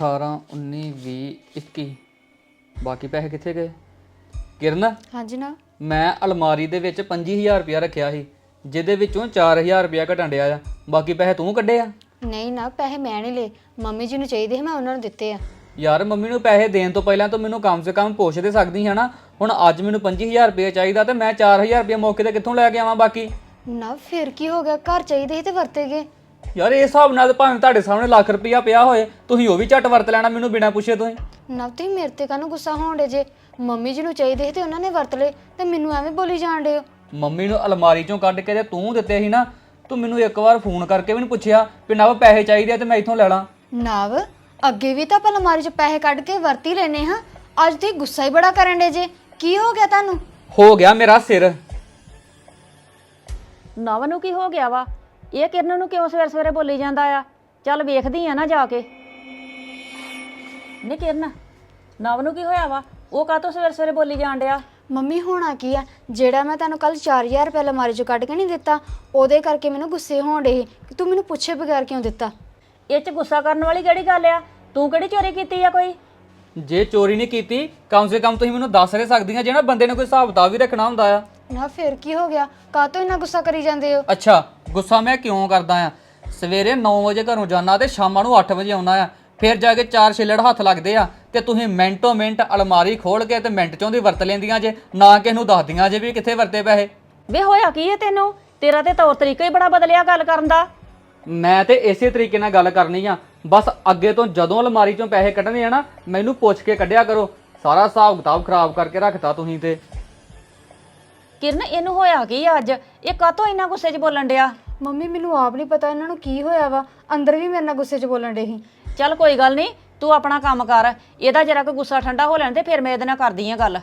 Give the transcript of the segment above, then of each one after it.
18 19 20 21 ਬਾਕੀ ਪੈਸੇ ਕਿੱਥੇ ਗਏ? ਕਿਰਨ? ਹਾਂਜੀ ਨਾ। ਮੈਂ ਅਲਮਾਰੀ ਦੇ ਵਿੱਚ 25000 ਰੁਪਇਆ ਰੱਖਿਆ ਸੀ ਜਿਹਦੇ ਵਿੱਚੋਂ 4000 ਰੁਪਇਆ ਘਟਣ ਡਿਆ ਆ। ਬਾਕੀ ਪੈਸੇ ਤੂੰ ਕੱਢੇ ਆ? ਨਹੀਂ ਨਾ ਪੈਸੇ ਮੈਂ ਨਹੀਂ ਲਏ। ਮੰਮੀ ਜੀ ਨੂੰ ਚਾਹੀਦੇ ਸੀ ਮੈਂ ਉਹਨਾਂ ਨੂੰ ਦਿੱਤੇ ਆ। ਯਾਰ ਮੰਮੀ ਨੂੰ ਪੈਸੇ ਦੇਣ ਤੋਂ ਪਹਿਲਾਂ ਤੂੰ ਮੈਨੂੰ ਕਮ ਸੇ ਕਮ ਪੁੱਛ ਦੇ ਸਕਦੀ ਹੈ ਨਾ। ਹੁਣ ਅੱਜ ਮੈਨੂੰ 25000 ਰੁਪਇਆ ਚਾਹੀਦਾ ਤੇ ਮੈਂ 4000 ਰੁਪਇਆ ਮੌਕੇ ਤੇ ਕਿੱਥੋਂ ਲੈ ਕੇ ਆਵਾਂ ਬਾਕੀ? ਨਾ ਫਿਰ ਕੀ ਹੋ ਗਿਆ? ਘਰ ਚਾਹੀਦੇ ਸੀ ਤੇ ਵਰਤੇ ਗਏ। ਯਾਰ ਇਸ ਹਿਸਾਬ ਨਾਲ ਤਾਂ ਭਾਵੇਂ ਤੁਹਾਡੇ ਸਾਹਮਣੇ ਲੱਖ ਰੁਪਇਆ ਪਿਆ ਹੋਏ ਤੁਸੀਂ ਉਹ ਵੀ ਝੱਟ ਵਰਤ ਲੈਣਾ ਮੈਨੂੰ ਬਿਨਾਂ ਪੁੱਛੇ ਤੁਸੀਂ ਨਾ ਤੁਸੀਂ ਮੇਰੇ ਤੇ ਕਾਹਨੂੰ ਗੁੱਸਾ ਹੋਣਦੇ ਜੇ ਮੰਮੀ ਜੀ ਨੂੰ ਚਾਹੀਦੇ ਸੀ ਤੇ ਉਹਨਾਂ ਨੇ ਵਰਤ ਲਏ ਤੇ ਮੈਨੂੰ ਐਵੇਂ ਬੋਲੀ ਜਾਣ ਡੇ ਹੋ? ਮੰਮੀ ਨੂੰ ਅਲਮਾਰੀ ਚੋਂ ਕੱਢ ਕੇ ਤੇ ਤੂੰ ਦਿੱਤੇ ਸੀ ਨਾ ਤੂੰ ਮੈਨੂੰ ਇੱਕ ਵਾਰ ਫੋਨ ਕਰਕੇ ਵੀ ਨਹੀਂ ਪੁੱਛਿਆ ਵੀ ਨਵ ਪੈਸੇ ਚਾਹੀਦੇ ਆ ਤੇ ਮੈਂ ਇੱਥੋਂ ਲੈ ਲਾਂ। ਨਵ ਅੱਗੇ ਵੀ ਤਾਂ ਆਪਾਂ ਅਲਮਾਰੀ 'ਚ ਪੈਸੇ ਕੱਢ ਕੇ ਵਰਤੀ ਲੈਨੇ ਹਾਂ। ਅੱਜ ਤੁਸੀਂ ਗੁੱਸਾ ਹੀ ਬੜਾ ਕਰਨ ਡੇ ਜੇ। ਕੀ ਹੋ ਗਿਆ ਤੁਹਾਨੂੰ? ਹੋ ਗਿਆ ਮੇਰਾ ਸਿਰ। ਨਵ ਨੂੰ ਕੀ ਹੋ ਗਿਆ ਵਾ? ਇਹ ਕਿਰਨ ਨੂੰ ਕਿਉਂ ਸਵੇਰੇ ਸਵੇਰੇ ਬੋਲੀ ਜਾਂਦਾ ਆ? ਚੱਲ ਵੇਖਦੀ ਆ ਨਾ ਜਾ ਕੇ। ਨੀ ਕਿਰਨ ਨਵ ਨੂੰ ਕੀ ਹੋਇਆ ਵਾ? ਉਹ ਕਾਹਤੋਂ ਸਵੇਰੇ ਸਵੇਰੇ ਬੋਲੀ ਜਾਣ ਡਿਆ? ਮੰਮੀ ਹੋਣਾ ਕੀ ਆ? ਜਿਹੜਾ ਮੈਂ ਤੁਹਾਨੂੰ ਕੱਲ 4000 ਰੁਪਏ ਅਲਮਾਰੀ 'ਚੋਂ ਕੱਢ ਕੇ ਨਹੀਂ ਦਿੱਤਾ ਉਹਦੇ ਕਰਕੇ ਮੈਨੂੰ ਗੁੱਸੇ ਹੋਣ ਡੇ ਕਿ ਤੂੰ ਮੈਨੂੰ ਪੁੱਛੇ ਬਗੈਰ ਕਿਉਂ ਦਿੱਤਾ? ਇਹ ਚ ਗੁੱਸਾ ਕਰਨ ਵਾਲੀ ਕਿਹੜੀ ਗੱਲ ਆ? ਤੂੰ ਕਿਹੜੀ ਚੋਰੀ ਕੀਤੀ ਆ ਕੋਈ? ਜੇ ਚੋਰੀ ਨਹੀਂ ਕੀਤੀ ਕਮ ਸੇ ਕਮ ਤੁਸੀਂ ਮੈਨੂੰ ਦੱਸ ਰਹੇ ਸਕਦੀਆਂ ਜੇ ਨਾ ਬੰਦੇ ਨੇ ਕੋਈ ਹਿਸਾਬ ਕਿਤਾਬ ਵੀ ਰੱਖਣਾ ਹੁੰਦਾ ਆ। ਨਾ ਫਿਰ ਕੀ ਹੋ ਗਿਆ? ਕਾਹਤੋਂ ਇੰਨਾ ਗੁੱਸਾ ਕਰੀ ਜਾਂਦੇ ਹੋ? ਅੱਛਾ ਗੁੱਸਾ ਮੈਂ ਕਿਉਂ ਕਰਦਾ ਆ? ਸਵੇਰੇ 9 ਵਜੇ ਘਰੋਂ ਜਾਣਾ ਤੇ ਸ਼ਾਮਾਂ ਨੂੰ 8 ਵਜੇ ਆਉਣਾ ਆ। ਫਿਰ ਜਾ ਕੇ ਚਾਰ ਛਿੱਲੜ ਹੱਥ ਲੱਗਦੇ ਆ ਤੇ ਤੁਸੀਂ ਮਿੰਟੋ ਮਿੰਟ ਅਲਮਾਰੀ ਖੋਲ ਕੇ ਤੇ ਮਿੰਟ ਚੋਂ ਦੀ ਵਰਤ ਲੈਂਦੀਆਂ ਜੇ ਨਾ ਕਿਸੇ ਨੂੰ ਦੱਸਦੀਆਂ ਜੇ ਵੀ ਕਿੱਥੇ ਵਰਤੇ ਪੈਸੇ। ਵੇ ਹੋਇਆ ਕੀ ਹੈ ਤੈਨੂੰ? ਤੇਰਾ ਤੇ ਤੌਰ ਤਰੀਕਾ ਹੀ ਬੜਾ ਬਦਲਿਆ ਗੱਲ ਕਰਨ ਦਾ। ਮੈਂ ਤੇ ਇਸੇ ਤਰੀਕੇ ਨਾਲ ਗੱਲ ਕਰਨੀ ਆ। ਬਸ ਅੱਗੇ ਤੋਂ ਜਦੋਂ ਅਲਮਾਰੀ ਚੋਂ ਪੈਸੇ ਕੱਢਣੇ ਆ ਨਾ ਮੈਨੂੰ ਪੁੱਛ ਕੇ ਕੱਢਿਆ ਕਰੋ। ਸਾਰਾ ਹਿਸਾਬ ਕਿਤਾਬ ਖਰਾਬ ਕਰਕੇ ਰੱਖਤਾ ਤੁਸੀਂ ਤੇ। ਕਿਰਨ ਇਹਨੂੰ ਹੋਇਆ ਕੀ ਆ ਅੱਜ? ਇਹ ਕਾਹਤੋਂ ਇੰਨਾ ਗੁੱਸੇ 'ਚ ਬੋਲਣ ਡਿਆ? ਮੰਮੀ ਮੈਨੂੰ ਆਪ ਨਹੀਂ ਪਤਾ ਇਹਨਾਂ ਨੂੰ ਕੀ ਹੋਇਆ ਵਾ। ਅੰਦਰ ਵੀ ਮੇਰੇ ਨਾਲ ਗੁੱਸੇ 'ਚ ਬੋਲਣ ਡੇ ਸੀ। ਚੱਲ ਕੋਈ ਗੱਲ ਨਹੀਂ ਤੂੰ ਆਪਣਾ ਕੰਮ ਕਰ। ਇਹਦਾ ਜਰਾ ਕੋ ਗੁੱਸਾ ਠੰਡਾ ਹੋ ਲੈਣ ਤੇ ਫਿਰ ਮੈਂ ਇਹਦੇ ਨਾਲ ਕਰਦੀ ਆ ਗੱਲ।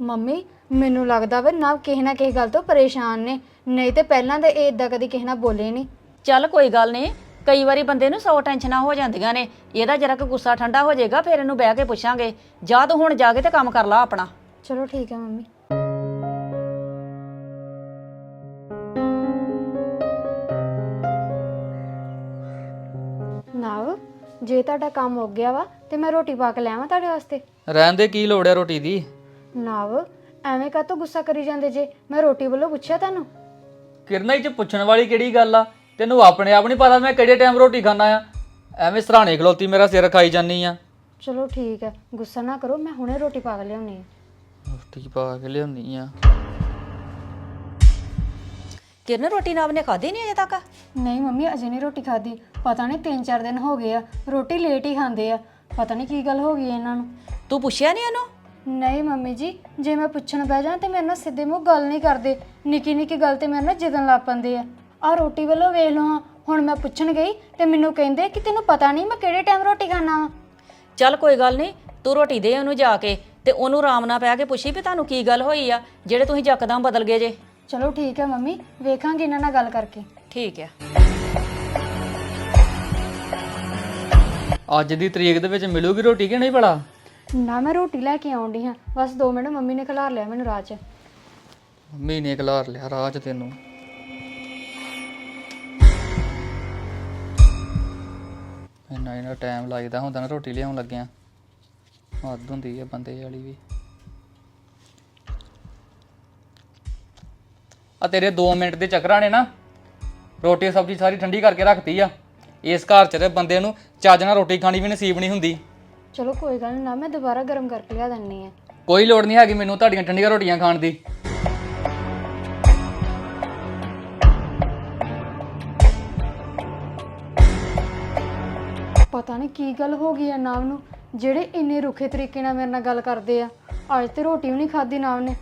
ਮੰਮੀ ਮੈਨੂੰ ਲੱਗਦਾ ਵਾ ਨਾ ਕਿਸੇ ਨਾ ਕਿਸੇ ਗੱਲ ਤੋਂ ਪਰੇਸ਼ਾਨ ਨੇ। ਨਹੀਂ ਤੇ ਪਹਿਲਾਂ ਤਾਂ ਇਹ ਇਦਾਂ ਕਦੀ ਕਿਸੇ ਨਾਲ ਬੋਲੇ ਨਹੀਂ। ਚੱਲ ਕੋਈ ਗੱਲ ਨਹੀਂ ਕਈ ਵਾਰੀ ਬੰਦੇ ਨੂੰ ਸੌ ਟੈਨਸ਼ਨਾਂ ਹੋ ਜਾਂਦੀਆਂ ਨੇ। ਇਹਦਾ ਜਰਾ ਕੋ ਗੁੱਸਾ ਠੰਡਾ ਹੋ ਜਾਏਗਾ ਫਿਰ ਇਹਨੂੰ ਬਹਿ ਕੇ ਪੁੱਛਾਂਗੇ। ਜਾ ਤੂੰ ਹੁਣ ਜਾ ਕੇ ਤੇ ਕੰਮ ਕਰ ਲਾ ਆਪਣਾ। ਚਲੋ ਠੀਕ ਹੈ ਮੰਮੀ। ਜੇ ਤੁਹਾਡਾ ਕੰਮ ਹੋ ਗਿਆ ਵਾ ਤੇ ਮੈਂ ਰੋਟੀ ਪਾ ਕੇ ਲਿਆਵਾਂ ਤੁਹਾਡੇ ਵਾਸਤੇ। ਰਹਿਣ ਦੇ ਕੀ ਲੋੜ ਹੈ ਰੋਟੀ ਦੀ? ਨਾਵ ਐਵੇਂ ਕਾਹਤੋਂ ਗੁੱਸਾ ਕਰੀ ਜਾਂਦੇ ਜੇ? ਮੈਂ ਰੋਟੀ ਵੱਲੋਂ ਪੁੱਛਿਆ ਤੁਹਾਨੂੰ? ਕਿਰਨਾ ਹੀ ਚ ਪੁੱਛਣ ਵਾਲੀ ਕਿਹੜੀ ਗੱਲ ਆ? ਤੈਨੂੰ ਆਪਣੇ ਆਪ ਨਹੀਂ ਪਤਾ ਮੈਂ ਕਿਹੜੇ ਟਾਈਮ ਰੋਟੀ ਖਾਣਾ ਆ। ਐਵੇਂ ਸਰਾਣੇ ਖਲੋਤੀ ਮੇਰਾ ਸਿਰ ਖਾਈ ਜਾਨੀ ਆ। ਚਲੋ ਠੀਕ ਹੈ ਗੁੱਸਾ ਨਾ ਕਰੋ ਮੈਂ ਹੁਣੇ ਰੋਟੀ ਪਾ ਕੇ ਲਿਆਉਣੀ ਹੈ ਰੋਟੀ ਪਾ ਕੇ ਲਿਆਉਣੀ ਆ। ਕਿਰਨ ਰੋਟੀ ਨਾ ਨੇ ਖਾਧੀ ਨਹੀਂ ਅਜੇ ਤੱਕ? ਨਹੀਂ ਮੰਮੀ ਅਜੇ ਨਹੀਂ ਰੋਟੀ ਖਾਧੀ। ਪਤਾ ਨਹੀਂ 3-4 ਦਿਨ ਹੋ ਗਏ ਆ ਰੋਟੀ ਲੇਟ ਹੀ ਖਾਂਦੇ ਆ। ਪਤਾ ਨਹੀਂ ਕੀ ਗੱਲ ਹੋ ਗਈ ਇਹਨਾਂ ਨੂੰ। ਤੂੰ ਪੁੱਛਿਆ ਨਹੀਂ ਉਹਨੂੰ ਨਹੀਂ ਮੰਮੀ ਜੀ ਜੇ ਮੈਂ ਪੁੱਛਣ ਬਹਿ ਜਾ ਤੇ ਮੇਰੇ ਨਾਲ ਸਿੱਧੇ ਮੂੰਹ ਗੱਲ ਨਹੀਂ ਕਰਦੇ। ਨਿੱਕੀ ਨਿੱਕੀ ਗੱਲ ਤੇ ਮੇਰੇ ਨਾਲ ਜਿੱਦਣ ਲੱਗ ਪੈਂਦੇ ਆ। ਆ ਰੋਟੀ ਵੱਲੋਂ ਵੇਖ ਲਓ ਹਾਂ ਹੁਣ ਮੈਂ ਪੁੱਛਣ ਗਈ ਤੇ ਮੈਨੂੰ ਕਹਿੰਦੇ ਕਿ ਤੈਨੂੰ ਪਤਾ ਨਹੀਂ ਮੈਂ ਕਿਹੜੇ ਟਾਈਮ ਰੋਟੀ ਖਾਣਾ ਵਾ। ਚੱਲ ਕੋਈ ਗੱਲ ਨਹੀਂ ਤੂੰ ਰੋਟੀ ਦੇ ਉਹਨੂੰ ਜਾ ਕੇ ਤੇ ਉਹਨੂੰ ਆਰਾਮ ਨਾਲ ਪੈ ਕੇ ਪੁੱਛੀ ਵੀ ਤੁਹਾਨੂੰ ਕੀ ਗੱਲ ਹੋਈ ਆ ਜਿਹੜੇ ਤੁਸੀਂ ਯਕਦਮ ਬਦਲ ਗਏ ਜੇ। ਚਲੋ ਠੀਕ ਹੈ ਮੰਮੀ ਵੇਖਾਂਗੇ ਇਹਨਾਂ ਨਾਲ ਗੱਲ ਕਰਕੇ। ਠੀਕ ਆ। ਅੱਜ ਦੀ ਤਰੀਕ ਦੇ ਵਿੱਚ ਮਿਲੂਗੀ ਰੋਟੀ ਕਿ ਨਹੀਂ ਭਲਾ? ਨਾ ਮੈਂ ਰੋਟੀ ਲੈ ਕੇ ਆਉਂਦੀ ਹਾਂ। ਬਸ 2 ਮਿੰਟ ਮੰਮੀ ਨੇ ਖਿਲਾਰ ਲਿਆ ਮੈਨੂੰ ਰਾਹ 'ਚ। ਮੰਮੀ ਨੇ ਖਲਾਰ ਲਿਆ ਰਾਹ 'ਚ ਤੈਨੂੰ। ਇੰਨਾ ਇੰਨਾ ਟਾਈਮ ਲੱਗਦਾ ਹੁੰਦਾ ਨਾ ਰੋਟੀ ਲਿਆਉਣ ਲੱਗਿਆ। ਹੱਦ ਹੁੰਦੀ ਹੈ ਬੰਦੇ ਵਾਲੀ ਵੀ। ਆ ਤੇਰੇ 2 ਮਿੰਟ ਦੇ ਚੱਕਰਾਂ ਨੇ ਨਾ। ਰੋਟੀ ਸਬਜ਼ੀ ਸਾਰੀ ਠੰਡੀ ਕਰਕੇ ਰੱਖਤੀ ਆ। ਇਸ ਘਰ 'ਚ ਤੇ ਬੰਦੇ ਨੂੰ ਚੱਜ ਨਾਲ ਰੋਟੀ ਖਾਣੀ ਵੀ ਨਸੀਬ ਨਹੀਂ ਹੁੰਦੀ। ਚਲੋ ਕੋਈ ਗੱਲ ਨੀ ਨਾ ਮੈਂ ਦੁਬਾਰਾ ਗਰਮ ਕਰਕੇ ਲਿਆ ਦਿੰਨੀ ਆ। ਕੋਈ ਲੋੜ ਨਹੀਂ ਹੈਗੀ ਮੈਨੂੰ ਤੁਹਾਡੀਆਂ ਠੰਡੀਆਂ ਰੋਟੀਆਂ ਖਾਣ ਦੀ। ਪਤਾ ਨਹੀਂ ਕੀ ਗੱਲ ਹੋ ਗਈ ਆ ਨਾਮ ਨੂੰ ਜਿਹੜੇ ਇੰਨੇ ਰੁੱਖੇ ਤਰੀਕੇ ਨਾਲ ਮੇਰੇ ਨਾਲ ਗੱਲ ਕਰਦੇ ਆ। ਅੱਜ ਤੇ ਰੋਟੀ ਵੀ ਨਹੀਂ ਖਾਧੀ ਨਾਮ ਨੇ।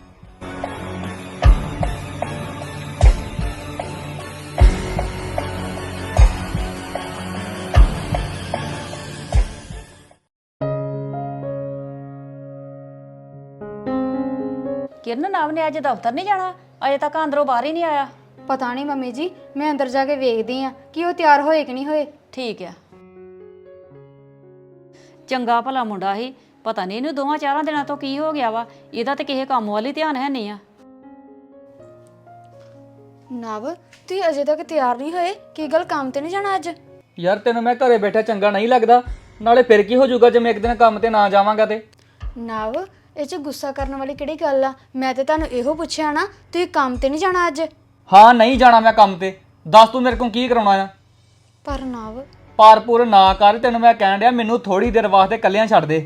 ਕਿਰਨ ਨਾਮ ਨੇ ਅੱਜ ਦਫ਼ਤਰ ਨਹੀਂ ਜਾਣਾ? ਅਜੇ ਤੱਕ ਅੰਦਰੋਂ ਬਾਹਰ ਹੀ ਨਹੀਂ ਆਇਆ। ਪਤਾ ਨਹੀਂ ਮੰਮੀ ਜੀ ਮੈਂ ਅੰਦਰ ਜਾ ਕੇ ਵੇਖਦੀ ਆ ਕਿ ਉਹ ਤਿਆਰ ਹੋਏ ਕਿ ਨਹੀਂ ਹੋਏ। ਠੀਕ ਆ। ਚੰਗਾ ਭਲਾ ਮੁੰਡਾ ਸੀ। ਪਤਾ ਨਹੀਂ ਇਹਨੂੰ ਦੋਵਾਂ ਚਾਰਾਂ ਦਿਨਾਂ ਤੋਂ ਕੀ ਹੋ ਗਿਆ ਵਾ। ਇਹਦਾ ਤੇ ਕਿਸੇ ਕੰਮ ਵੱਲ ਹੀ ਧਿਆਨ ਹੈ ਨਹੀਂ ਆ। ਨਵ ਤੁਸੀਂ ਅਜੇ ਤੱਕ ਤਿਆਰ ਨਹੀਂ ਹੋਏ? ਕੀ ਗੱਲ ਕੰਮ ਤੇ ਨਹੀਂ ਜਾਣਾ ਅੱਜ? ਯਾਰ ਤੈਨੂੰ ਮੈਂ ਘਰੇ ਬੈਠਾ ਚੰਗਾ ਨਹੀਂ ਲੱਗਦਾ। ਨਾਲੇ ਫਿਰ ਕੀ ਹੋ ਜਾਊਗਾ ਜੇ ਮੈਂ ਇੱਕ ਦਿਨ ਕੰਮ ਤੇ ਨਾ ਜਾਵਾਂਗਾ ਤੇ? ਨਵ ਇਹ ਚ ਗੁੱਸਾ ਕਰਨ ਵਾਲੀ ਕਿਹੜੀ ਗੱਲ ਆ? ਮੈਂ ਤੇ ਤੁਹਾਨੂੰ ਇਹੋ ਪੁੱਛਿਆ ਨਾ ਤੁਸੀਂ ਕੰਮ ਤੇ ਨਹੀਂ ਜਾਣਾ ਅੱਜ? ਹਾਂ ਨਹੀਂ ਜਾਣਾ ਮੈਂ ਕੰਮ ਤੇ। ਦੱਸ ਤੂੰ ਮੇਰੇ ਕੋਲ ਕੀ ਕਰਾਉਣਾ ਆ? ਪਰ ਨਵ। ਪਾਰਪੂਰ ਨਾ ਕਰ ਤੈਨੂੰ ਮੈਂ ਕਹਿਣ ਡਿਆ ਮੈਨੂੰ ਥੋੜੀ ਦੇਰ ਵਾਸਤੇ ਕੱਲਿਆਂ ਛੱਡ ਦੇ।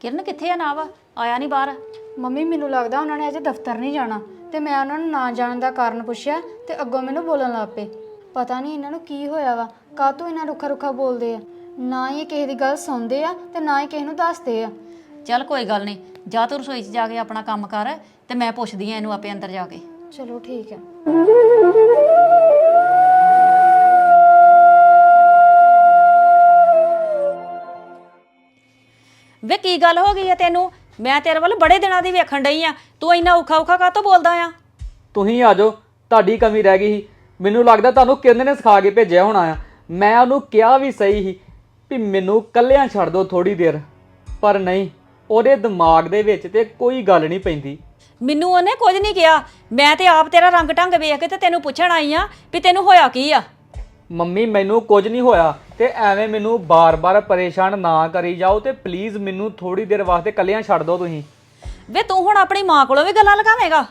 ਕਿਰਨ ਕਿੱਥੇ ਆ ਨਾਵ? ਆਇਆ ਨਹੀਂ ਬਾਹਰ। ਮੰਮੀ ਮੈਨੂੰ ਲੱਗਦਾ ਉਹਨਾਂ ਨੇ ਅੱਜ ਦਫ਼ਤਰ ਨਹੀਂ ਜਾਣਾ। ਤੇ ਮੈਂ ਉਹਨਾਂ ਨੂੰ ਨਾ ਜਾਣ ਦਾ ਕਾਰਨ ਪੁੱਛਿਆ ਤੇ ਅੱਗੋਂ ਮੈਨੂੰ ਬੋਲਣ ਲੱਗ ਪਏ। ਪਤਾ ਨਹੀਂ ਇਹਨਾਂ ਨੂੰ ਕੀ ਹੋਇਆ ਵਾ ਕਾਹਤੋਂ ਇਹਨਾਂ ਰੁੱਖਾ ਰੁੱਖਾ ਬੋਲਦੇ ਆ? ਨਾ ਹੀ ਇਹ ਕਿਸੇ ਦੀ ਗੱਲ ਸੁਣਦੇ ਆ ਤੇ ਨਾ ਹੀ ਕਿਸੇ ਨੂੰ ਦੱਸਦੇ ਆ। ਚੱਲ ਕੋਈ ਗੱਲ ਨਹੀਂ ਜਾ ਤੂੰ ਰਸੋਈ 'ਚ ਜਾ ਕੇ ਆਪਣਾ ਕੰਮ ਕਰ ਤੇ ਮੈਂ ਪੁੱਛਦੀ ਆ ਇਹਨੂੰ ਆਪੇ ਅੰਦਰ ਜਾ ਕੇ। ਚਲੋ ਠੀਕ ਹੈ ਵੇ ਕੀ ਗੱਲ ਹੋ ਗਈ ਆ ਤੈਨੂੰ? ਮੈਂ ਤੇਰੇ ਵੱਲ ਬੜੇ ਦਿਨਾਂ ਦੀ ਵੇਖਣ ਡਈ ਆ। ਤੂੰ ਇੰਨਾ ਔਖਾ ਔਖਾ ਕਾਹਤੋਂ ਬੋਲਦਾ ਆ? ਤੁਸੀਂ ਆ ਜਾਓ ਤੁਹਾਡੀ ਕਮੀ ਰਹਿ ਗਈ ਸੀ। ਮੈਨੂੰ ਲੱਗਦਾ ਤੁਹਾਨੂੰ ਕਿਰਨ ਨੇ ਸਿਖਾ ਕੇ ਭੇਜਿਆ ਹੋਣਾ ਆ। ਮੈਂ ਉਹਨੂੰ ਕਿਹਾ ਵੀ ਸਹੀ ਸੀ ਵੀ ਮੈਨੂੰ ਕੱਲਿਆਂ ਛੱਡ ਦਿਓ ਥੋੜੀ ਦੇਰ। ਪਰ ਨਹੀਂ ਉਹਦੇ ਦਿਮਾਗ ਦੇ ਵਿੱਚ ਤੇ ਕੋਈ ਗੱਲ ਨਹੀਂ ਪੈਂਦੀ। ਮੈਨੂੰ ਉਹਨੇ ਕੁਝ ਨਹੀਂ ਕਿਹਾ। ਮੈਂ ਤੇ ਆਪ ਤੇਰਾ ਰੰਗ ਢੰਗ ਵੇਖ ਕੇ ਤੇ ਤੈਨੂੰ ਪੁੱਛਣ ਆਈ ਆ ਵੀ ਤੈਨੂੰ ਹੋਇਆ ਕੀ ਆ? ਮੰਮੀ ਮੈਨੂੰ ਕੁਝ ਨਹੀਂ ਹੋਇਆ ਤੇ ਐਵੇਂ ਮੈਨੂੰ ਬਾਰ-ਬਾਰ ਪਰੇਸ਼ਾਨ ਨਾ ਕਰੀ ਜਾਓ ਤੇ ਪਲੀਜ਼ ਮੈਨੂੰ ਥੋੜੀ ਦੇਰ ਵਾਸਤੇ ਕੱਲਿਆਂ ਛੱਡ ਦਿਓ ਤੁਸੀਂ। ਵੇ ਤੂੰ ਹੁਣ ਆਪਣੀ ਮਾਂ ਕੋਲੋਂ ਵੀ ਗੱਲਾਂ ਲਗਾਵੇਂਗਾ?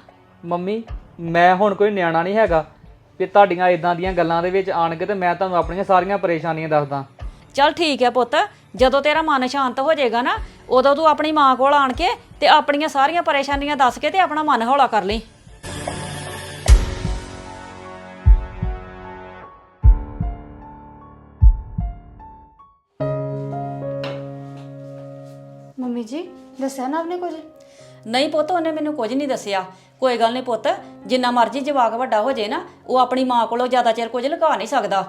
ਮੰਮੀ ਮੈਂ ਹੁਣ ਕੋਈ ਨਿਆਣਾ ਨਹੀਂ ਹੈਗਾ ਵੀ ਤੁਹਾਡੀਆਂ ਇਦਾਂ ਦੀਆਂ ਗੱਲਾਂ ਦੇ ਵਿੱਚ ਆਣ ਕੇ ਤੇ ਮੈਂ ਤੁਹਾਨੂੰ ਆਪਣੀਆਂ ਸਾਰੀਆਂ ਪਰੇਸ਼ਾਨੀਆਂ ਦੱਸਦਾ। ਚੱਲ ਠੀਕ ਹੈ ਪੁੱਤ ਜਦੋਂ ਤੇਰਾ ਮਨ ਸ਼ਾਂਤ ਹੋ ਜਾਏਗਾ ਨਾ ਉਦੋਂ ਤੂੰ ਆਪਣੀ ਮਾਂ ਕੋਲ ਆਣ ਕੇ ਤੇ ਆਪਣੀਆਂ ਸਾਰੀਆਂ ਪਰੇਸ਼ਾਨੀਆਂ ਦੱਸ ਕੇ ਤੇ ਆਪਣਾ ਮਨ ਹੌਲਾ ਕਰ ਲਈ। ਮੰਮੀ ਜੀ ਦੱਸਿਆ ਨਾ ਆਪਨੇ ਕੁਝ? ਨਹੀਂ ਪੁੱਤ ਉਹਨੇ ਮੈਨੂੰ ਕੁਝ ਨਹੀਂ ਦੱਸਿਆ। ਕੋਈ ਗੱਲ ਨਹੀਂ ਪੁੱਤ ਜਿੰਨਾ ਮਰਜ਼ੀ ਜਵਾਕ ਵੱਡਾ ਹੋ ਜੇ ਨਾ ਉਹ ਆਪਣੀ ਮਾਂ ਕੋਲੋਂ ਜ਼ਿਆਦਾ ਚਿਰ ਕੁਝ ਲੁਕਾ ਨਹੀਂ ਸਕਦਾ।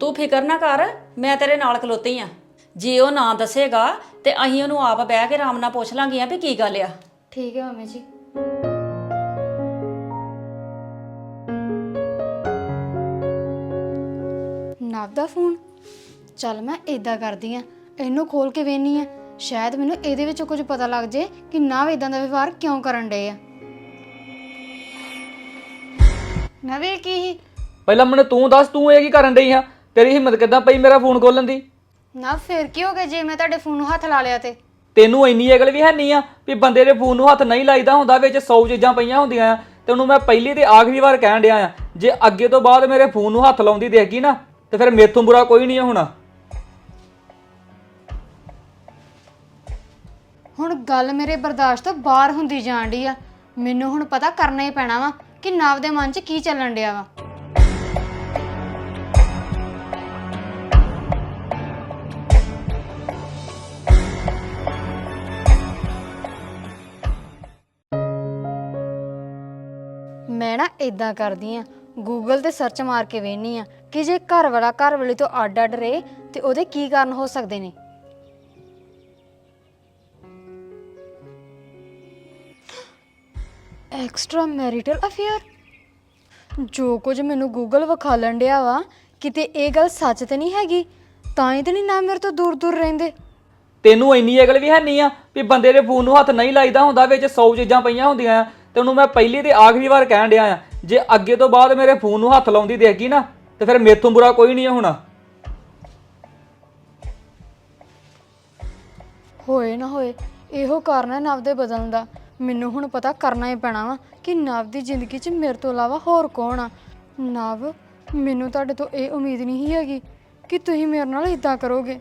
ਤੂੰ ਫਿਕਰ ਨਾ ਕਰ ਮੈਂ ਤੇਰੇ ਨਾਲ ਖਲੋਤੀ ਆ। ਜੇ ਉਹ ਨਾ ਦੱਸੇਗਾ ਤੇ ਅਸੀਂ ਉਹਨੂੰ ਆਪ ਬਹਿ ਕੇ ਆਰਾਮ ਨਾਲ ਪੁੱਛ ਲਾਂਗੀਆਂ ਵੀ ਕੀ ਗੱਲ ਆ। ਠੀਕ ਹੈ ਮੰਮੀ ਜੀ। ਨਵ ਦਾ ਫੋਨ? ਚੱਲ ਮੈਂ ਇਦਾਂ ਕਰਦੀ ਆ ਇਹਨੂੰ ਖੋਲ ਕੇ ਵੇਖਨੀ ਆ। ਸ਼ਾਇਦ ਮੈਨੂੰ ਇਹਦੇ ਵਿੱਚੋਂ ਕੁਝ ਪਤਾ ਲੱਗ ਜੇ ਕਿ ਨਵ ਇਦਾਂ ਦਾ ਵਿਵਹਾਰ ਕਿਉਂ ਕਰਨ ਡਏ ਆ। ਨਵੇਂ ਕੀ? ਪਹਿਲਾਂ ਮੈਨੂੰ ਤੂੰ ਦੱਸ ਤੂੰ ਇਹ ਕੀ ਕਰਨ ਡਈ ਆ? ਤੇਰੀ ਹਿੰਮਤ ਕਿੱਦਾਂ ਪਈ ਮੇਰਾ ਫੋਨ ਖੋਲਣ ਦੀ? ਨਵ ਫਿਰ ਕੀ ਹੋ ਗਿਆ ਜੇ ਮੈਂ ਤੁਹਾਡੇ ਫੋਨ ਨੂੰ ਹੱਥ ਲਾ ਲਿਆ ਤੇ? ਤੈਨੂੰ ਇੰਨੀ ਅਕਲ ਵੀ ਹੈ ਨਹੀਂ ਆ ਵੀ ਬੰਦੇ ਦੇ ਫੋਨ ਨੂੰ ਹੱਥ ਨਹੀਂ ਲਾਈਦਾ ਹੁੰਦਾ ਵਿੱਚ 100 ਚੀਜ਼ਾਂ ਪਈਆਂ ਹੁੰਦੀਆਂ ਆ ਤੇ ਉਹਨੂੰ ਮੈਂ ਪਹਿਲੀ ਤੇ ਆਖਰੀ ਵਾਰ ਕਹਿਣ ਡਿਆ ਆ ਜੇ ਅੱਗੇ ਤੋਂ ਬਾਅਦ ਮੇਰੇ ਫੋਨ ਨੂੰ ਹੱਥ ਲਾਉਂਦੀ ਦੇਖੀ ਨਾ ਤੇ ਫਿਰ ਮੇਥੋਂ ਬੁਰਾ ਕੋਈ ਨਹੀਂ ਹੋਣਾ। ਹੁਣ ਗੱਲ ਮੇਰੇ ਬਰਦਾਸ਼ਤ ਤੋਂ ਬਾਹਰ ਹੁੰਦੀ ਜਾਣ ਡਈ ਆ। ਮੈਨੂੰ ਹੁਣ ਪਤਾ ਕਰਨਾ ਹੀ ਪੈਣਾ ਵਾ ਕਿ ਨਵ ਦੇ ਮਨ 'ਚ ਕੀ ਚੱਲਣ ਡਿਆ ਵਾ। ਮੈਂ ਨਾ ਇਦਾਂ ਕਰਦੀ ਆ ਗੂਗਲ ਤੇ ਸਰਚ ਮਾਰ ਕੇ ਵੇਖਨੀ ਆ ਕਿ ਜੇ ਘਰ ਵਾਲਾ ਘਰ ਵਾਲੀ ਤੋਂ ਅੱਡ ਅੱਡ ਰਹੇ ਤੇ ਉਹਦੇ ਕੀ ਕਾਰਨ ਹੋ ਸਕਦੇ ਨੇ। ਐਕਸਟਰਾ ਮੈਰਿਟਲ ਅਫੇਅਰ ਜੋ ਕੁਝ ਮੈਨੂੰ ਗੂਗਲ ਵਿਖਾਲਣ ਡਿਆ ਵਾ ਕਿਤੇ ਇਹ ਗੱਲ ਸੱਚ ਤੇ ਨਹੀਂ ਹੈਗੀ ਤਾਂ ਹੀ ਤੇ ਨਹੀਂ ਨਾ ਮੇਰੇ ਤੋਂ ਦੂਰ ਦੂਰ ਰਹਿੰਦੇ। ਤੈਨੂੰ ਇੰਨੀ ਅਕਲ ਵੀ ਹੈ ਨਹੀਂ ਆ ਵੀ ਬੰਦੇ ਦੇ ਫੋਨ ਨੂੰ ਹੱਥ ਨਹੀਂ ਲਾਈਦਾ ਹੁੰਦਾ ਵਿੱਚ 100 ਚੀਜ਼ਾਂ ਪਈਆਂ ਹੁੰਦੀਆਂ ਆ ਤੇ ਉਹਨੂੰ ਮੈਂ ਪਹਿਲੀ ਤੇ ਆਖਰੀ ਵਾਰ ਕਹਿਣ ਡਿਆ ਆ ਜੇ ਅੱਗੇ ਤੋਂ ਬਾਅਦ ਮੇਰੇ ਫੋਨ ਨੂੰ ਹੱਥ ਲਾਉਂਦੀ ਦੇਖੀ ਨਾ ਤੇ ਫਿਰ ਮੇਥੋਂ ਬੁਰਾ ਕੋਈ ਨਹੀਂ ਹੋਣਾ। ਹੋਏ ਨਾ ਹੋਏ ਇਹੋ ਕਾਰਨ ਹੈ ਨਵ ਦੇ ਬਦਲਣ ਦਾ। ਮੈਨੂੰ ਹੁਣ ਪਤਾ ਕਰਨਾ ਹੀ ਪੈਣਾ ਵਾ ਕਿ ਨਵ ਦੀ ਜ਼ਿੰਦਗੀ 'ਚ ਮੇਰੇ ਤੋਂ ਇਲਾਵਾ ਹੋਰ ਕੌਣ ਆ? ਨਵ, ਮੈਨੂੰ ਤੁਹਾਡੇ ਤੋਂ ਇਹ ਉਮੀਦ ਨਹੀਂ ਸੀ ਹੈਗੀ ਕਿ ਤੁਸੀਂ ਮੇਰੇ ਨਾਲ ਇਦਾਂ ਕਰੋਗੇ।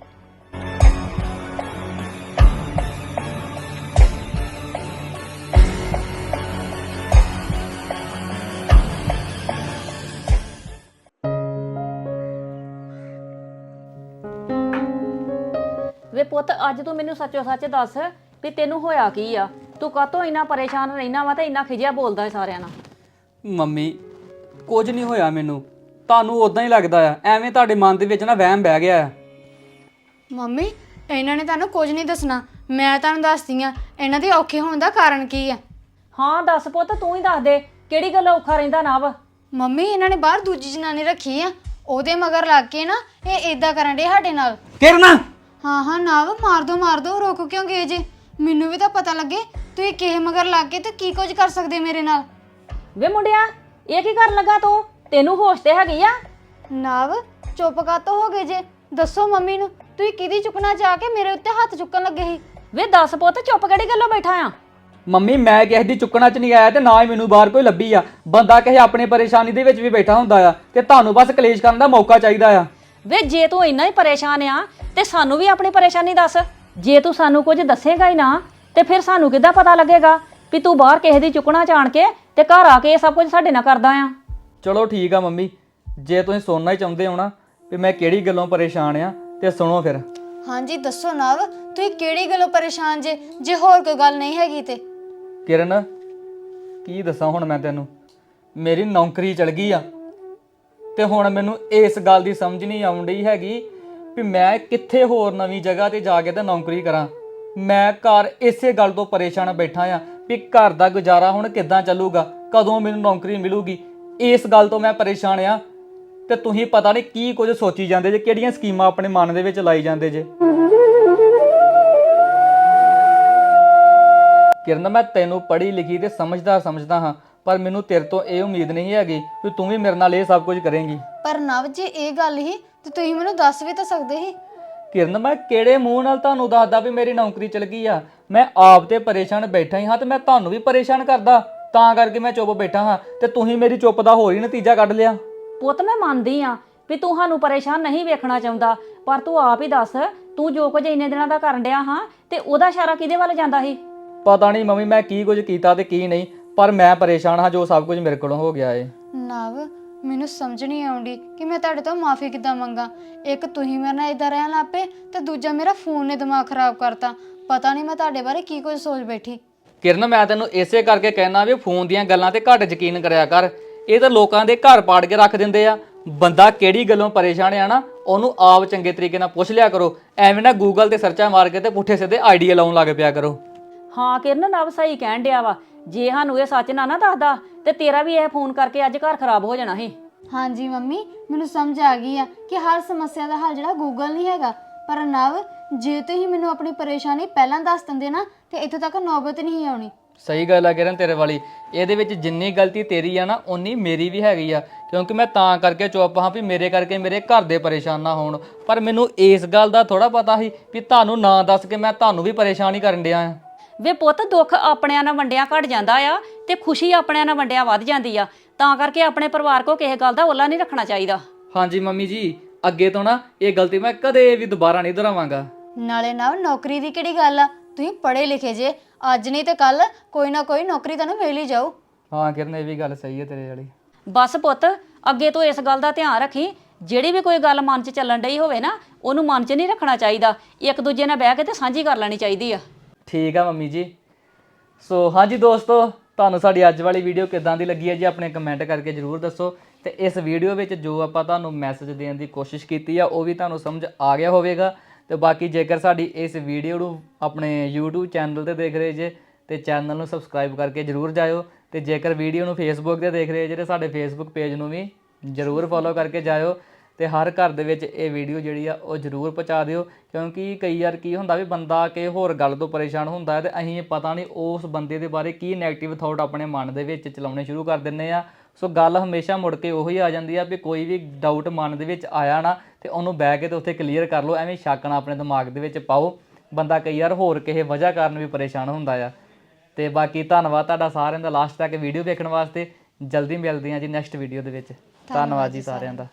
ਵੇ ਪੁੱਤ, ਅੱਜ ਤੂੰ ਮੈਨੂੰ ਸੱਚੋ ਸੱਚ ਦੱਸ ਵੀ ਤੈਨੂੰ ਹੋਇਆ ਕੀ ਆ? ਤੂੰ ਕਾਹਤੋਂ ਇੰਨਾ ਪਰੇਸ਼ਾਨ ਰਹਿਣਾ ਵਾ ਤੇ ਇੰਨਾ ਖਿਜਿਆ ਬੋਲਦਾ ਹੈ ਸਾਰਿਆਂ ਨਾਲ? ਮੰਮੀ ਕੁਝ ਨਹੀਂ ਹੋਇਆ ਮੈਨੂੰ। ਤੁਹਾਨੂੰ ਉਦਾਂ ਹੀ ਲੱਗਦਾ ਆ ਐਵੇਂ ਤੁਹਾਡੇ ਮਨ ਦੇ ਵਿੱਚ ਨਾ ਵਹਿਮ ਬਹਿ ਗਿਆ ਆ। ਮੰਮੀ ਇਹਨਾਂ ਨੇ ਤੁਹਾਨੂੰ ਕੁਝ ਨਹੀਂ ਦੱਸਣਾ। ਮੈਂ ਤੁਹਾਨੂੰ ਦੱਸਦੀ ਆ ਇਹਨਾਂ ਦੇ ਔਖੇ ਹੋਣ ਦਾ ਕਾਰਨ ਕੀ ਆ? ਹਾਂ ਦੱਸ ਪੁੱਤ ਤੂੰ ਹੀ ਦੱਸ ਦੇ ਕਿਹੜੀ ਗੱਲ ਔਖਾ ਰਹਿੰਦਾ ਨਵ ਮੰਮੀ ਇਹਨਾਂ ਨੇ ਬਾਹਰ ਦੂਜੀ ਜਨਾਨੀ ਰੱਖੀ ਆ। ਉਹਦੇ ਮਗਰ ਲੱਗ ਕੇ ਨਾ ਇਹ ਇਦਾਂ ਕਰਨ ਦੇ ਸਾਡੇ ਨਾਲ। ਕਿਰਨ! ਹਾਂ ਹਾਂ ਨਾਵ ਮਾਰ ਦੋ ਮਾਰ ਦੋ ਰੁਕ ਕਿਉਂ ਗਏ ਜੇ? ਮੈਨੂੰ ਵੀ ਤਾਂ ਪਤਾ ਲੱਗੇ ਤੁਸੀਂ ਕਿਸੇ ਮਗਰ ਲੱਗ ਕੇ ਤੇ ਕੀ ਕੁਝ ਕਰ ਸਕਦੇ ਮੇਰੇ ਨਾਲ। ਵੇ ਮੁੰਡਿਆ ਇਹ ਕੀ ਕਰਨ ਲੱਗਾ ਤੂੰ? ਤੈਨੂੰ ਹੋਸ਼ ਤੇ ਹੈਗੀ ਆ? ਨਵ ਚੁੱਪ ਕਾਤੋਂ ਹੋ ਗਏ ਜੇ। ਦੱਸੋ ਮੰਮੀ ਨੂੰ ਤੁਸੀਂ ਕਿਹਦੀ ਚੁੱਕਣਾ ਚਾਹ ਕੇ ਮੇਰੇ ਉੱਤੇ ਹੱਥ ਚੁੱਕਣ ਲੱਗੇ ਸੀ? ਵੇ ਦੱਸ ਪੁੱਤ ਚੁੱਪ ਕਿਹੜੀ ਗੱਲੋਂ ਬੈਠਾ ਆ? ਮੰਮੀ ਮੈਂ ਕਿਸੇ ਦੀ ਚੁੱਕਣਾ ਚ ਨਹੀਂ ਆਇਆ ਤੇ ਨਾ ਹੀ ਮੈਨੂੰ ਬਾਹਰ ਕੋਈ ਲੱਭੀ ਆ। ਬੰਦਾ ਕਿਸੇ ਆਪਣੇ ਪਰੇਸ਼ਾਨੀ ਦੇ ਵਿੱਚ ਵੀ ਬੈਠਾ ਹੁੰਦਾ ਆ ਤੇ ਤੁਹਾਨੂੰ ਬਸ ਕਲੇਸ਼ ਕਰਨ ਦਾ ਮੌਕਾ ਚਾਹੀਦਾ ਆ। ਵੇ ਜੇ ਤੂੰ ਇੰਨਾ ਹੀ ਪਰੇਸ਼ਾਨ ਆ ਤੇ ਸਾਨੂੰ ਵੀ ਆਪਣੀ ਪਰੇਸ਼ਾਨੀ ਦੱਸ। ਜੇ ਤੂੰ ਸਾਨੂੰ ਕੁਝ ਦੱਸੇਗਾ ਹੀ ਨਾ ਤੇ ਫਿਰ ਸਾਨੂੰ ਕਿੱਦਾਂ ਪਤਾ ਲੱਗੇਗਾ ਵੀ ਤੂੰ ਬਾਹਰ ਕਿਸੇ ਦੀ ਚੁੱਕਣਾ ਚਾਣ ਕੇ ਤੇ ਘਰ ਆ ਕੇ ਇਹ ਸਭ ਕੁਝ ਸਾਡੇ ਨਾਲ ਕਰਦਾ ਆ? ਚਲੋ ਠੀਕ ਆ ਮੰਮੀ ਜੇ ਤੁਸੀਂ ਸੁਣਨਾ ਹੀ ਚਾਹੁੰਦੇ ਹੋ ਨਾ ਵੀ ਮੈਂ ਕਿਹੜੀ ਗੱਲੋਂ ਪਰੇਸ਼ਾਨ ਆ ਤੇ ਸੁਣੋ ਫਿਰ। ਹਾਂਜੀ ਦੱਸੋ ਨਵ ਤੁਸੀਂ ਕਿਹੜੀ ਗੱਲੋਂ ਪਰੇਸ਼ਾਨ ਜੇ ਜੇ ਹੋਰ ਕੋਈ ਗੱਲ ਨਹੀਂ ਹੈਗੀ ਤੇ? ਕਿਰਨ ਕੀ ਦੱਸਾਂ ਹੁਣ ਮੈਂ ਤੈਨੂੰ? ਮੇਰੀ ਨੌਕਰੀ ਚਲ ਗਈ ਆ ਤੇ ਹੁਣ ਮੈਨੂੰ ਇਸ ਗੱਲ ਦੀ ਸਮਝ ਨਹੀਂ ਆਉਣ ਡਈ ਹੈਗੀ ਵੀ ਮੈਂ ਕਿੱਥੇ ਹੋਰ ਨਵੀਂ ਜਗ੍ਹਾ ਤੇ ਜਾ ਕੇ ਤਾਂ ਨੌਕਰੀ ਕਰਾਂ। ਮੈਂ ਘਰ ਇਸੇ ਗੱਲ ਤੋਂ ਪਰੇਸ਼ਾਨ ਬੈਠਾ ਆ ਵੀ ਘਰ ਦਾ ਗੁਜ਼ਾਰਾ ਹੁਣ ਕਿੱਦਾਂ ਚੱਲੂਗਾ, ਕਦੋਂ ਮੈਨੂੰ ਨੌਕਰੀ ਮਿਲੂਗੀ। ਇਸ ਗੱਲ ਤੋਂ ਮੈਂ ਪਰੇਸ਼ਾਨ ਆ ਤੇ ਤੁਸੀਂ ਪਤਾ ਨਹੀਂ ਕੀ ਕੁਝ ਸੋਚੀ ਜਾਂਦੇ ਜੇ, ਕਿਹੜੀਆਂ ਸਕੀਮਾਂ ਆਪਣੇ ਮਨ ਦੇ ਵਿੱਚ ਲਾਈ ਜਾਂਦੇ ਜੇ। ਕਿਰਨ, ਮੈਂ ਤੈਨੂੰ ਪੜ੍ਹੀ ਲਿਖੀ ਤੇ ਸਮਝਦਾ ਸਮਝਦਾ ਹਾਂ, ਪਰ ਮੈਨੂੰ ਤੇਰੇ ਤੋਂ ਇਹ ਉਮੀਦ ਨਹੀਂ ਹੈਗੀ ਕਿ ਤੂੰ ਵੀ ਮੇਰੇ ਨਾਲ ਇਹ ਸਭ ਕੁਝ ਕਰੇਂਗੀ। ਪਰ ਨਵ ਜੇ, ਇਹ ਗੱਲ ਹੀ ਤੇ ਤੁਸੀਂ ਮੈਨੂੰ ਦੱਸ ਵੀ ਤਾਂ ਸਕਦੇ ਸੀ। ਕਿਰਨ ਮੈਂ ਕਿਹੜੇ ਮੂੰਹ ਨਾਲ ਤੁਹਾਨੂੰ ਦੱਸਦਾ ਵੀ ਮੇਰੀ ਨੌਕਰੀ ਚਲ ਗਈ ਆ? ਮੈਂ ਆਪ ਤੇ ਪਰੇਸ਼ਾਨ ਬੈਠਾ ਹੀ ਹਾਂ ਤੇ ਮੈਂ ਤੁਹਾਨੂੰ ਵੀ ਪਰੇਸ਼ਾਨ ਕਰਦਾ। ਤਾਂ ਕਰਕੇ ਮੈਂ ਚੁੱਪ ਬੈਠਾ ਹਾਂ ਤੇ ਤੁਸੀਂ ਮੇਰੀ ਚੁੱਪ ਦਾ ਹੋਰ ਹੀ ਨਤੀਜਾ ਕੱਢ ਲਿਆ। ਪੁੱਤ ਮੈਂ ਮੰਨਦੀ ਆ ਵੀ ਤੂੰ ਸਾਨੂੰ ਪਰੇਸ਼ਾਨ ਨਹੀਂ ਵੇਖਣਾ ਚਾਹੁੰਦਾ ਪਰ ਤੂੰ ਆਪ ਹੀ ਦੱਸ ਤੂੰ ਜੋ ਕੁਝ ਇੰਨੇ ਦਿਨਾਂ ਦਾ ਕਰਨ ਡਿਆ ਹਾਂ ਤੇ ਉਹਦਾ ਇਸ਼ਾਰਾ ਕਿਹਦੇ ਵੱਲ ਜਾਂਦਾ ਸੀ? ਪਤਾ ਨਹੀਂ ਮੰਮੀ ਮੈਂ ਕੀ ਕੁਝ ਕੀਤਾ ਤੇ ਕੀ ਨਹੀਂ ਪਰ ਮੈਂ ਪਰੇਸ਼ਾਨ ਹਾਂ ਜੋ ਸਭ ਕੁਝ ਮੇਰੇ ਕੋਲੋਂ ਹੋ ਗਿਆ ਏ। ਨਵ ਮੈਨੂੰ ਸਮਝ ਨਹੀਂ ਆਉਂਦੀ ਕਿ ਮੈਂ ਤੁਹਾਡੇ ਤੋਂ ਮਾਫੀ ਕਿੱਦਾਂ ਮੰਗਾ। ਇੱਕ ਤੁਸੀਂ ਮੇਰੇ ਨਾਲ ਇਦਾਂ ਰਹਿਣ ਲੱਪੇ ਤੇ ਦੂਜਾ ਮੇਰਾ ਫੋਨ ਨੇ ਦਿਮਾਗ ਖਰਾਬ ਕਰਤਾ। ਪਤਾ ਨਹੀਂ ਮੈਂ ਤੁਹਾਡੇ ਬਾਰੇ ਕੀ ਕੁਝ ਸੋਚ ਬੈਠੀ। ਕਿਰਨ ਮੈਂ ਤੈਨੂੰ ਇਸੇ ਕਰਕੇ ਕਹਿਣਾ ਵੀ ਫੋਨ ਦੀਆਂ ਗੱਲਾਂ ਤੇ ਘੱਟ ਯਕੀਨ ਕਰਿਆ ਕਰ। ਇਹ ਤਾਂ ਲੋਕਾਂ ਦੇ ਘਰ ਪਾੜ ਕੇ ਰੱਖ ਦਿੰਦੇ ਆ। ਬੰਦਾ ਕਿਹੜੀ ਗੱਲੋਂ ਪਰੇਸ਼ਾਨ ਆ ਨਾ ਉਹਨੂੰ ਆਪ ਚੰਗੇ ਤਰੀਕੇ ਨਾਲ ਪੁੱਛ ਲਿਆ ਕਰੋ। ਐਵੇਂ ਨਾ ਗੂਗਲ ਤੇ ਸਰਚਾਂ ਮਾਰ ਕੇ ਤੇ ਪੁੱਠੇ ਸਿੱਧੇ ਆਈਡੀਆ ਲਾਉਣ ਲੱਗ ਪਿਆ ਕਰੋ। ਹਾਂ ਕਿਰਨ ਨਵ ਸਹੀ ਕਹਿਣ ਡਿਆ ਵਾ। ਜੇ ਸਾਨੂੰ ਇਹ ਸੱਚ ਨਾ ਨਾ ਦੱਸਦਾ ਤੇ ਤੇਰਾ ਵੀ ਇਹ ਫੋਨ ਕਰਕੇ ਅੱਜ ਘਰ ਖਰਾਬ ਹੋ ਜਾਣਾ ਸੀ। ਹਾਂਜੀ ਮੰਮੀ ਮੈਨੂੰ ਸਮਝ ਆ ਗਈ ਆ ਕਿ ਹਰ ਸਮੱਸਿਆ ਦਾ ਹੱਲ ਜਿਹੜਾ ਗੂਗਲ ਨਹੀਂ ਹੈਗਾ। ਪਰ ਨਵ ਜੇ ਤੁਸੀਂ ਮੈਨੂੰ ਆਪਣੀ ਪਰੇਸ਼ਾਨੀ ਪਹਿਲਾਂ ਦੱਸ ਦਿੰਦੇ ਨਾ ਤੇ ਇੱਥੋਂ ਤੱਕ ਨੌਬਤ ਨਹੀਂ ਆਉਣੀ। ਸਹੀ ਗੱਲ ਆ ਕਿਰਨ ਤੇਰੇ ਵਾਲੀ। ਇਹਦੇ ਵਿੱਚ ਜਿੰਨੀ ਗਲਤੀ ਤੇਰੀ ਆ ਨਾ ਓਨੀ ਮੇਰੀ ਵੀ ਹੈਗੀ ਆ। ਕਿਉਂਕਿ ਮੈਂ ਤਾਂ ਕਰਕੇ ਚੁੱਪ ਹਾਂ ਵੀ ਮੇਰੇ ਕਰਕੇ ਮੇਰੇ ਘਰ ਦੇ ਪਰੇਸ਼ਾਨ ਨਾ ਹੋਣ। ਪਰ ਮੈਨੂੰ ਇਸ ਗੱਲ ਦਾ ਥੋੜਾ ਪਤਾ ਸੀ ਵੀ ਤੁਹਾਨੂੰ ਨਾ ਦੱਸ ਕੇ ਮੈਂ ਤੁਹਾਨੂੰ ਵੀ ਪਰੇਸ਼ਾਨ ਹੀ ਕਰਨ ਡਿਆ ਆ। ਵੇ ਪੁੱਤ ਦੁੱਖ ਆਪਣਿਆਂ ਨਾਲ ਵੰਡਿਆ ਘਟ ਜਾਂਦਾ ਆ ਤੇ ਖੁਸ਼ੀ ਆਪਣਿਆਂ ਨਾਲ ਵੰਡਿਆ ਵੱਧ ਜਾਂਦੀ ਆ। ਤਾਂ ਕਰਕੇ ਆਪਣੇ ਪਰਿਵਾਰ ਕੋ ਕਿਸੇ ਗੱਲ ਦਾ ਓਲਾ ਨਹੀਂ ਰੱਖਣਾ ਚਾਹੀਦਾ। ਹਾਂਜੀ ਮੰਮੀ ਜੀ ਅੱਗੇ ਤੋਂ ਨਾ ਇਹ ਗਲਤੀ ਮੈਂ ਕਦੇ ਵੀ ਦੁਬਾਰਾ ਨਹੀਂ ਦੁਹਰਾਵਾਂਗਾ। ਨਾਲੇ ਨਵ ਨੌਕਰੀ ਦੀ ਕਿਹੜੀ ਗੱਲ ਆ? ਤੁਸੀਂ ਪੜ੍ਹੇ ਲਿਖੇ ਜੇ ਅੱਜ ਨਹੀਂ ਤੇ ਕੱਲ ਕੋਈ ਨਾ ਕੋਈ ਨੌਕਰੀ ਤੁਹਾਨੂੰ ਮਿਲ ਹੀ ਜਾਊ। ਹਾਂ ਕਿਰਨ ਇਹ ਵੀ ਗੱਲ ਸਹੀ ਹੈ ਤੇਰੇ ਵਾਲੀ। ਬਸ ਪੁੱਤ ਅੱਗੇ ਤੋਂ ਇਸ ਗੱਲ ਦਾ ਧਿਆਨ ਰੱਖੀ। ਜਿਹੜੀ ਵੀ ਕੋਈ ਗੱਲ ਮਨ 'ਚ ਚੱਲਣ ਡਈ ਹੋਵੇ ਨਾ ਉਹਨੂੰ ਮਨ 'ਚ ਨਹੀਂ ਰੱਖਣਾ ਚਾਹੀਦਾ। ਇੱਕ ਦੂਜੇ ਨਾਲ ਬਹਿ ਕੇ ਤੇ ਸਾਂਝੀ ਕਰ ਲੈਣੀ ਚਾਹੀਦੀ ਆ। ਠੀਕ ਆ ਮੰਮੀ ਜੀ। ਸੋ ਹਾਂਜੀ ਦੋਸਤੋ, ਤੁਹਾਨੂੰ ਸਾਡੀ ਅੱਜ ਵਾਲੀ ਵੀਡੀਓ ਕਿੱਦਾਂ ਦੀ ਲੱਗੀ ਹੈ ਜੀ ਆਪਣੇ ਕਮੈਂਟ ਕਰਕੇ ਜਰੂਰ ਦੱਸੋ। ਤੇ ਇਸ ਵੀਡੀਓ ਵਿੱਚ ਜੋ ਆਪਾਂ ਤੁਹਾਨੂੰ ਮੈਸੇਜ ਦੇਣ ਦੀ ਕੋਸ਼ਿਸ਼ ਕੀਤੀ ਆ, ਉਹ ਵੀ ਤੁਹਾਨੂੰ ਸਮਝ ਆ ਗਿਆ ਹੋਵੇਗਾ। ਤੇ ਬਾਕੀ ਜੇਕਰ ਸਾਡੀ ਇਸ ਵੀਡੀਓ ਨੂੰ ਆਪਣੇ YouTube ਚੈਨਲ ਤੇ ਦੇਖ ਰਹੇ ਜੇ, ਤੇ ਚੈਨਲ ਨੂੰ ਸਬਸਕ੍ਰਾਈਬ ਕਰਕੇ ਜਰੂਰ ਜਾਇਓ। ਤੇ ਜੇਕਰ ਵੀਡੀਓ ਨੂੰ Facebook ਤੇ ਦੇਖ ਰਹੇ ਜੇ, ਤੇ ਸਾਡੇ Facebook ਪੇਜ ਨੂੰ ਵੀ ਜਰੂਰ ਫੋਲੋ ਕਰਕੇ ਜਾਇਓ। ਤੇ ਹਰ ਘਰ ਦੇ ਵਿੱਚ ਇਹ ਵੀਡੀਓ ਜਿਹੜੀ ਆ ਉਹ ਜਰੂਰ ਪਹੁੰਚਾ ਦਿਓ। ਕਿਉਂਕਿ ਕਈ ਵਾਰ ਕੀ ਹੁੰਦਾ ਵੀ ਬੰਦਾ ਕਿ ਹੋਰ ਗੱਲ ਤੋਂ ਪਰੇਸ਼ਾਨ ਹੁੰਦਾ ਹੈ ਤੇ ਅਸੀਂ ਪਤਾ ਨਹੀਂ ਉਸ ਬੰਦੇ ਦੇ ਬਾਰੇ ਕੀ 네ਗੇਟਿਵ ਥਾਟ ਆਪਣੇ ਮਨ ਦੇ ਵਿੱਚ ਚਲਾਉਣੇ ਸ਼ੁਰੂ ਕਰ ਦਿੰਨੇ ਆ ਸੋ ਗੱਲ ਹਮੇਸ਼ਾ ਮੁੜ ਕੇ ਉਹੀ ਆ ਜਾਂਦੀ ਆ ਵੀ ਕੋਈ ਵੀ ਡਾਊਟ ਮਨ ਦੇ ਵਿੱਚ ਆਇਆ ਨਾ ਤੇ ਉਹਨੂੰ ਬਹਿ ਕੇ ਤੇ ਉੱਥੇ ਕਲੀਅਰ ਕਰ ਲਓ ਐਵੇਂ ਸ਼ੱਕ ਨਾ ਆਪਣੇ ਦਿਮਾਗ ਦੇ ਵਿੱਚ ਪਾਓ। ਬੰਦਾ ਕਈ ਵਾਰ ਹੋਰ ਕਿਸੇ ਵਜ੍ਹਾ ਕਾਰਨ ਵੀ ਪਰੇਸ਼ਾਨ ਹੁੰਦਾ ਆ। ਤੇ ਬਾਕੀ ਧੰਨਵਾਦ ਤੁਹਾਡਾ ਸਾਰਿਆਂ ਦਾ ਲਾਸਟ ਤੱਕ ਵੀਡੀਓ ਵੇਖਣ ਵਾਸਤੇ। ਜਲਦੀ ਮਿਲਦੇ ਹਾਂ ਜੀ ਨੈਕਸਟ ਵੀਡੀਓ ਦੇ ਵਿੱਚ। ਧੰਨਵਾਦ ਜੀ ਸਾਰਿਆਂ ਦਾ।